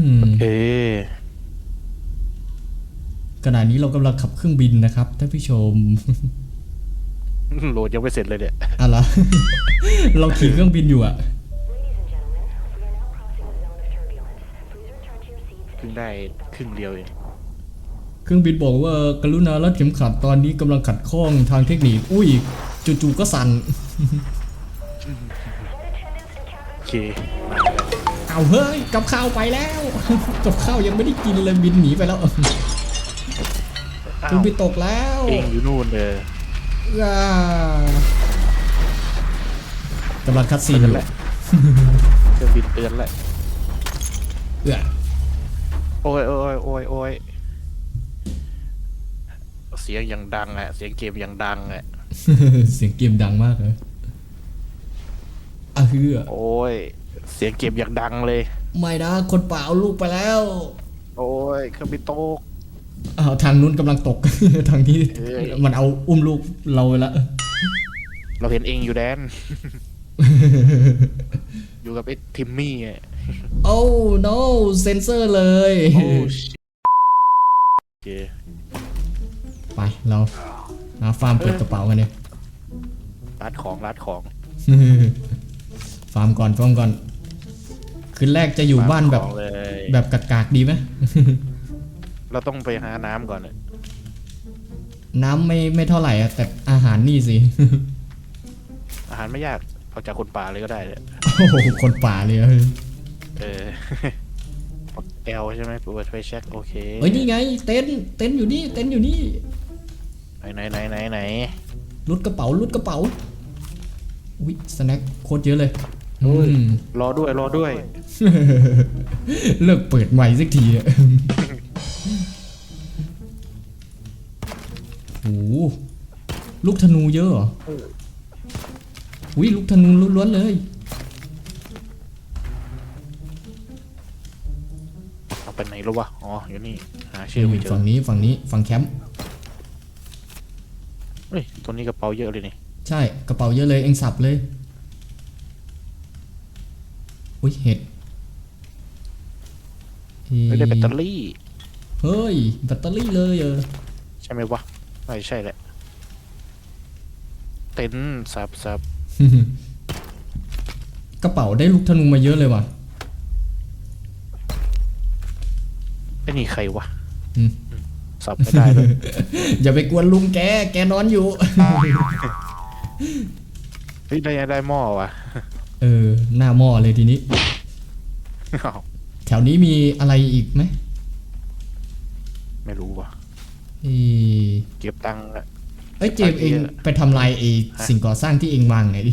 มเอ๊ะขณะนี้เรากำลังขับเครื่องบินนะครับท่านผู้ชม โหลดยังไม่เสร็จเลยเนี่ยอะไรเราขี่เครื่องบินอยู่อะเพิ่งได้ครึ่งเดียวเองเครื่องบินบอกว่ากรุณารัดเข็มขัดตอนนี้กำลังขัดข้องทางเทคนิค อุ้ยจู่ๆก็สั่นโอเค เอาเฮ้ยกับข้าวไปแล้วกับข้าวยังไม่ได้กินเลยบินหนีไปแล้วเคอ้ารื่อวงบินตกแล้วเองอยู่นู่นเลยอ่ากำลังคัดซีนอยู่แหละเครื่องบินเตือนแหละเอื้อโอ้ยโอ้ยโอ้ยโอ้ยเสียงยังดังอะ เสียงเกมยังดังอะ เสียงเกมดังมากเลย อะเฮือโอ้ย เสียงเกมยังดังเลย ไม่นะ คนป่าเอาลูกไปแล้ว โอ้ยเครื่องบินตกอ้าวทางนู้นกำลังตก ทางนี้เอ้ยมันเอาอุ้มลูกเราไปแล้วเราเห็นเองอยู่แดน อยู่กับไอ้ทิมมี่อะโอ้ no เซนเซอร์เลย โอ้ shit โอเคไปเราหาฟาร์มเปิดกระเป๋ากันเนี่ยรัดของรัดของ ฟาร์มก่อนฟาร์มก่อน คืนแรกจะอยู่บ้านแบบรัดของเลยแบบกากๆดีไหม เราต้องไปหาน้ำก่อนอะน้ำไม่ไม่เท่าไหร่อะแต่อาหารนี่สิ อาหารไม่ยาก เอาจากคนป่าเลยก็ได้เลยโอ้โหคนป่าเลยเฮ้ยเออแอลใช่ไหมเปิดไฟแช็คโอเคเฮ้ยนี่ไง เต็นท์เต็นท์อยู่นี่ เต็นท์อยู่นี่ไหนไหนไหนไหนไหนรุดกระเป๋ารุดกระเป๋า วิสแน็คโคตรเยอะเลยอืม รอด้วยรอด้วย เลิกเปิดใหม่สักทีอะโอ้โหลูกธนูเยอะเหรออุ้ยลูกธนูล้วนๆเลย เอาไปไหนแล้ววะ อ๋อ อยู่นี่ หาชื่อไม่เจอฝั่งนี้ฝั่งนี้ฝั่งแคมป์เฮ้ยตัวนี้กระเป๋าเยอะเลยนี่ ใช่กระเป๋าเยอะเลยเองสับเลย อุ้ยเห็ดเฮ้ยไม่ได้แบตเตอรี่ เฮ้ยแบตเตอรี่เลยเออใช่ไหมวะไม่ใช่แหละ เต็นท์สับสับกระเป๋าได้ลูกธนูมาเยอะเลยว่ะไอ้นี่ใครวะอืมสับไม่ได้เลยอย่าไปกวนลุงแก แกนอนอยู่ เฮ้ยได้ได้หม้อวะเออ หน้าหม้อเลยทีนี้อ้าวแถวนี้มีอะไรอีกไหมไม่รู้วะเอ้ยเก็บตังค์อะเอ้ยเจมส์เองไปทำลายไอ้สิ่งก่อสร้างที่เองวางไหนอยดิ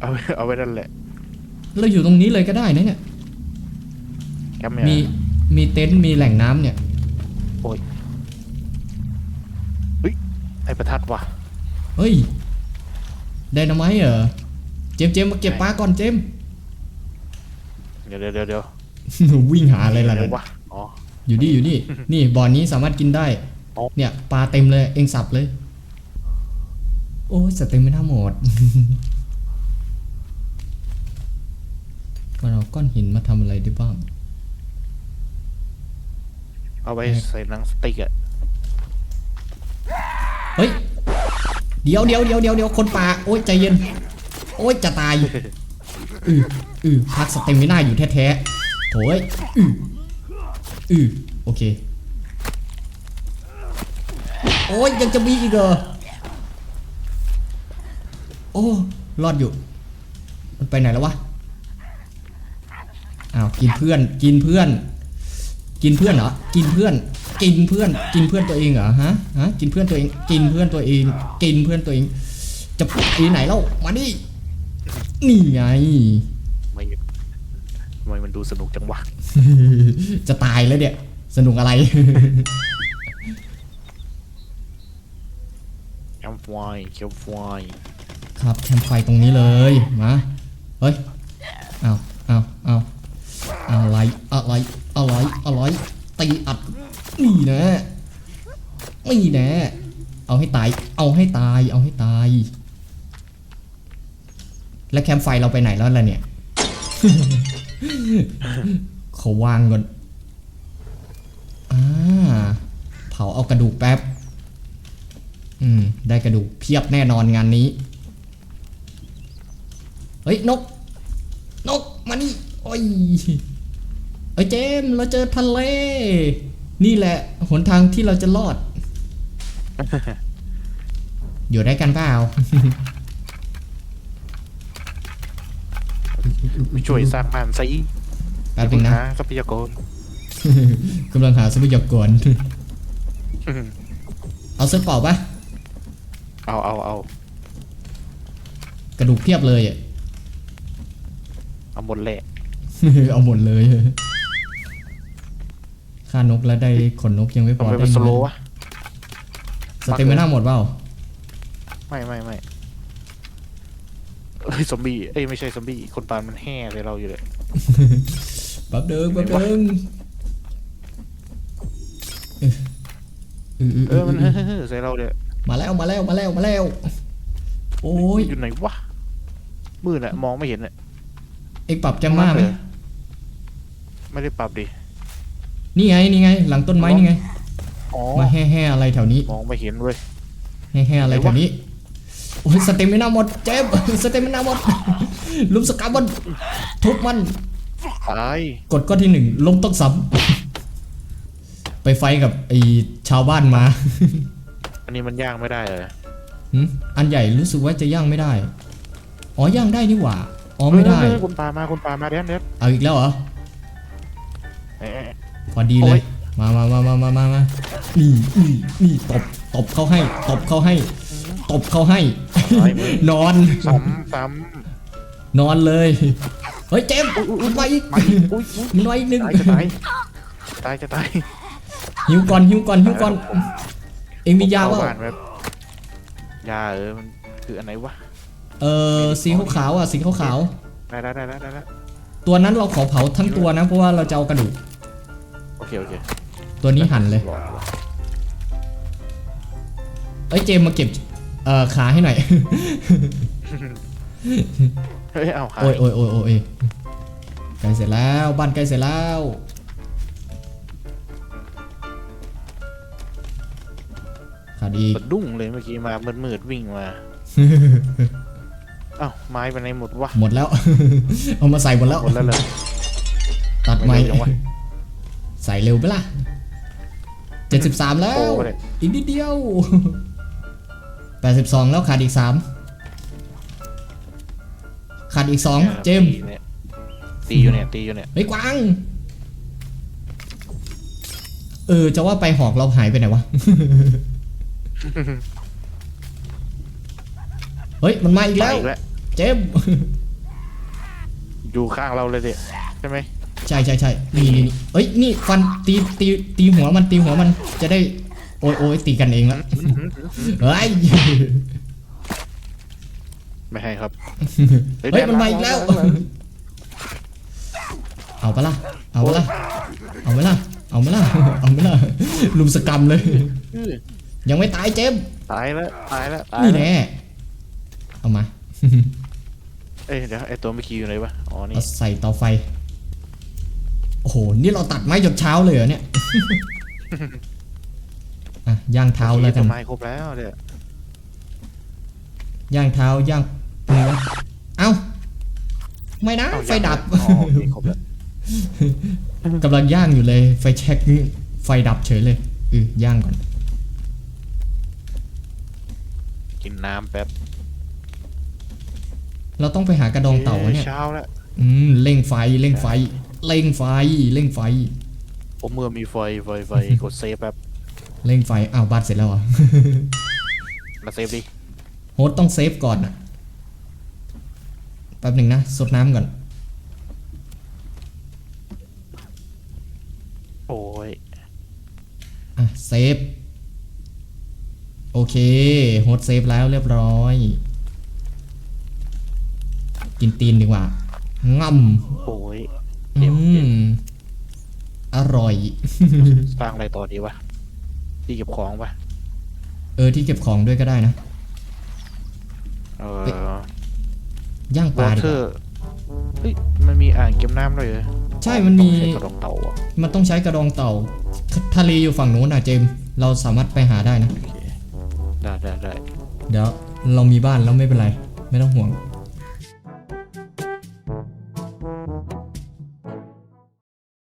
เอาไว้เอาไว้นั่นแหละเราอยู่ตรงนี้เลยก็ได้นะเนี่ย แคมป์มีเนี่ยมีเต็นท์มีแหล่งน้ำเนี่ย โอ้ยเฮ้ย ไอ้ประทัดวะเฮ้ยได้นะไหมเหรอเจมส์เจมส์มาเก็บปลาก่อนเจมส์ เดี๋ยวเดี๋ยวเดี๋ยวเดี๋ยววิ่งหาอะไรล่ะเดี๋ยววะอ๋อ อยู่นี่อยู่นี่ นี่บ่อนี้สามารถกินได้ อ๋อ เนี่ยปลาเต็มเลยเองสับเลย โอ้ยสเต็มไม่น่าหมดมันเอาก้อนหินมาทำอะไรได้บ้าง เอาไว้ใส่หนังสติ๊กอะ เดี๋ยวเดี๋ยวเดี๋ยวเดี๋ยวเดี๋ยวคนป่าโอ้ยใจเย็น โอ้ยจะตายอืออือพักสเต็มไม่น่าอยู่แท้ๆโถ่เอ้ยอืออือโอเค โอ้ยยังจะมีอีกเหรอโอ้รอดอยู่ มันไปไหนแล้ววะอ้าวกินเพื่อนกินเพื่อน กินเพื่อนเหรอกินเพื่อน กินเพื่อนกินเพื่อนตัวเองเหรอฮะฮะกินเพื่อนตัวเอง กินเพื่อนตัวเอง กินเพื่อนตัวเอง จะไปไหนแล้วมาดินี่ไงไม่ทำไมมันดูสนุกจังวะจะตายแล้วเนี่ย สนุกอะไรแคมป์ไฟแคมป์ไฟครับแคมป์ไฟตรงนี้เลยมาเฮ้ยเอาเอาเอาอะไรอะไรอะไรอะไร ตีอัดนี่นะนี่นะเอาให้ตาย เอาให้ตาย เอาให้ตาย แล้วแคมป์ไฟเราไปไหนแล้วล่ะเนี่ยเขาวางก่อนอ่าเผาเอากระดูกแป๊บ อืม ได้กระดูกเพียบแน่นอนงานนี้ เฮ้ย นก นก มานี่ โอ้ย เอ้ยเจมส์เราเจอทะเล นี่แหละหนทางที่เราจะรอด อยู่ได้กันเปล่าไปช่วยสร้างบ้านซะอีกแป๊บนึงนะหาทรัพยากรกำลังหาทรัพยากรเอาเสื้อเปล่าปะเอาเอาเอากระดูกเพียบเลยอะเอาหมดแหละ เอาหมดเลย ฆ่านกแล้วได้ขนนกยังไม่พทำอไมได้มันสเงิโลนว์วะ สเตมิน่าหมดเปล่าไม่ไม่ไม่เอ้ยซอมบี้ เอ้ยไม่ใช่ซอมบี้ คนปานมันแห่เลยเราอยู่เลย แป๊บเดิงแป๊บเดิงเออเออเออมันเออเฮ้อใส่เราเลยมาแล้วมาแล้วมาแล้วมาแล้ว โอ้ยอยู่ไหนวะ มืดอะมองไม่เห็นอะเอ็กปรับแกมมาไหมไม่ได้ปรับดิ นี่ไงนี่ไง หลังต้นไม้นี่ไง อ๋อมาแห่แห่อะไรแถวนี้มองไม่เห็นเว้ยแห่แห่อะไรแถวนี้โอ้ยสเตมิน่าหมดเจ็บสเตมิน่าหมดลุมสกัดมันทุบมันตายกดก้อนที่หนึ่งล้มต้องซ้ำไปไฟท์กับไอชาวบ้านมา อันนี้มันย่างไม่ได้เลยหึอันใหญ่รู้สึกว่าจะย่างไม่ได้ อ๋อย่างได้นี่หว่า อ๋อไม่ได้เออคนปลามาคนปลามาเด็ดเด็ดเอาอีกแล้วเหรอเอ๊ะ พอดีโอ้เลยยมามามามามามามานี่นี่นี่ตบ ตบเขาให้ ตบเขาให้ ตบเขาให้ตายมึงนอน ซ้ำซ้นอนเลย เฮ้ยเจมส์มันมาอีกำไปอุ้ยอุ้ยมันมาอีกหนึ่งตายจะตายตายจะตายหิวก่อนหิวก่อนหิวก่อน เองมียาเข้ว่า บ้านแบบยาเออมันคืออันไหนวะ เออสีขาวๆอะสีขาวได้ได้ได้ได้ได้แล้วๆตัวนั้นเราขอเผาทั้งตัวนะเพราะว่าเราจะเอากระดูกโอเคโอเคตัวนี้หั่นเลยรอรอเอ้ยเจมส์มาเก็บเอ่อขาให้หน่อย เฮ้ยเอาหายโอ้ยโอ้ยโอ้ยโอ้ยใกล้เสร็จแล้วบ้านใกล้เสร็จแล้วขาดอีก สะดุ้งเลยเมื่อกี้มามืดๆวิ่งมาเอ้าไม้ไปไหนหมดวะหมดแล้ว เอามาใส่หมดแล้วหมดแล้วเลยตัดไม้ ไม่เร็วจังวะ ใส่เร็วไปล่ะเจ็ดสิบสามแล้วโอ้เลยอีกนิดเดียวแปดสิบสองแล้วขาดอีกสามขาดอีกสองเจมส์ตีเนี่ยตีอยู่เนี่ยตีอยู่เนี่ยเฮ้ยกวาง เออ จะว่าไปหอกเราหายไปไหนวะ เฮ้ย มันมาอีกแล้วไปอีกแล้วเจมส์อยู่ข้างเราเลยเด็ใช่ไหม ใช่ใช่ใช่นี่นี่นี่เอ้ยนี่ฟันตีตีตีหัวมันตีหัวมันจะได้โอ้ยโอ้ยตีกันเองแล้วเฮ้ยไม่ให้ครับเฮ้ยมันมาอีกแล้ว เอาปะล่ะเอาปะล่ะเอาไหมล่ะเอาไหมล่ะเอาไหมล่ะลุมสกรรมเลยอื้อยังไม่ตายเจมส์ตายแล้วตายแล้วตายนี่แล้วแน่เอามาเอ้ยเดี๋ยวไอตัวเมื่อกี้อยู่ไหนวะอ๋อนี่เอาใส่เตาไฟ โอ้โห นี่เราตัดไม้จนเช้าเลยเหรอเนี่ย อะย่างเท้าแล้วกันต้นไม้ครบแล้วเดี๋ยวย่างเท้าย่างเนื้อเอ้า ไม่นะเอ้าไฟดับอ๋อโอเคครบแล้วกำลังย่างอยู่เลย ไฟแช็กนี่ไฟดับเฉยเลยอือย่างก่อน กินน้ำแป๊บ เราต้องไปหากระดองเต่าอะเนี่ยเช้าแล้วอืมเร่งไฟเร่งไฟ เร่งไฟเร่งไฟ ผมเมื่อมีไฟไฟไฟกดเซฟแป๊บเร่งไฟอ้าวบ้านเสร็จแล้วเหรอมาเซฟดิโฮสต์ต้องเซฟก่อนนะแป๊บหนึ่งนะสดน้ำก่อน โอ้ยอะเซฟ โอเคโฮสต์เซฟแล้วเรียบร้อย กินตีนดีกว่าง่โอ้ยำเจ็ อืบเจ็บมอร่อย สร้างอะไรต่อดีวะที่เก็บของปะเออที่เก็บของด้วยก็ได้นะ เอเฮ้ยอย่างปลาดีเทกอว่าร์เฮ้ยมันมีอ่างเก็บน้ำด้วยเหรอใช่มันมี ต้องใช้กระดองเต่าอะมันต้องใช้กระดองเต่าททะเลอยู่ฝั่งโน้นอะเจมส์เราสามารถไปหาได้นะ โอเคได้ได้ได้เดี๋ยวเรามีบ้านแล้วไม่เป็นไร ไม่ต้องห่วง